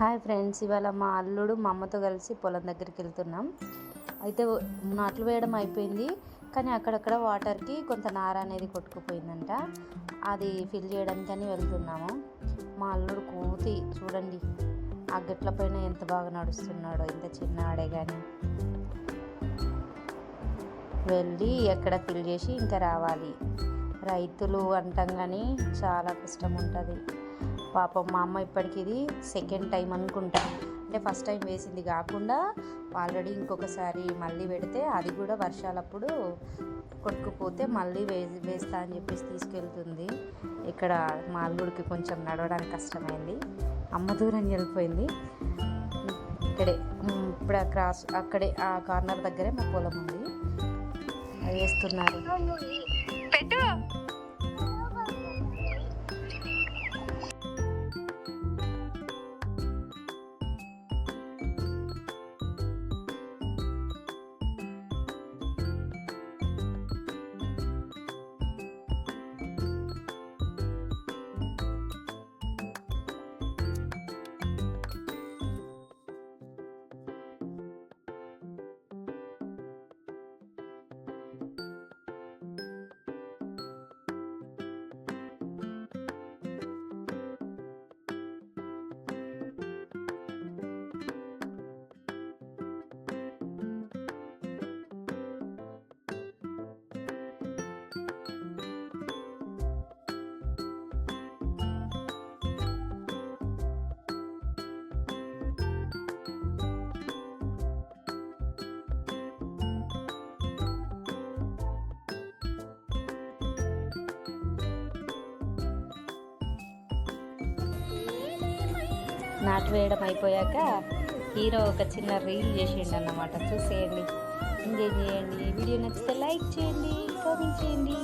Hi friends ఇవాళ మా అల్లుడు మా అమ్మతో కలిసి పొలం దగ్గరికి వెళ్తున్నాం. అయితే నాట్లు వేయడం అయిపోయింది కానీ అక్కడక్కడ వాటర్కి కొంత నార అనేది కొట్టుకుపోయిందంట. అది ఫిల్ చేయడానికని వెళ్తున్నాము. మా అల్లుడు కూతి చూడండి ఆ గట్ల పైన ఎంత బాగా నడుస్తున్నాడో ఇంత చిన్నాడే కానీ వెళ్ళి ఎక్కడ ఫిల్ చేసి ఇంకా రావాలి. రైతులు అంటాం కానీ చాలా కష్టం ఉంటుంది పాపం మా అమ్మ ఇప్పటికి ఇది సెకండ్ టైం అనుకుంటా. అంటే ఫస్ట్ టైం వేసింది కాకుండా ఆల్రెడీ ఇంకొకసారి మళ్ళీ పెడితే అది కూడా వర్షాలప్పుడు కొట్టుకుపోతే మళ్ళీ వే వేస్తా అని చెప్పేసి తీసుకెళ్తుంది. ఇక్కడ మాల్గుడికి కొంచెం నడవడానికి కష్టమైంది. అమ్మ దూరం వెళ్ళిపోయింది. ఇక్కడే ఇప్పుడు ఆ క్రాస్ అక్కడే ఆ కార్నర్ దగ్గరే మా పొలం ఉంది. అది వేస్తున్నారు. నాటు వేయడం అయిపోయాక హీరో ఒక చిన్న రీల్ చేసిండు అన్నమాట చూసేయండి. ఎంజాయ్ చేయండి. వీడియో నచ్చితే లైక్ చేయండి కామెంట్ చేయండి.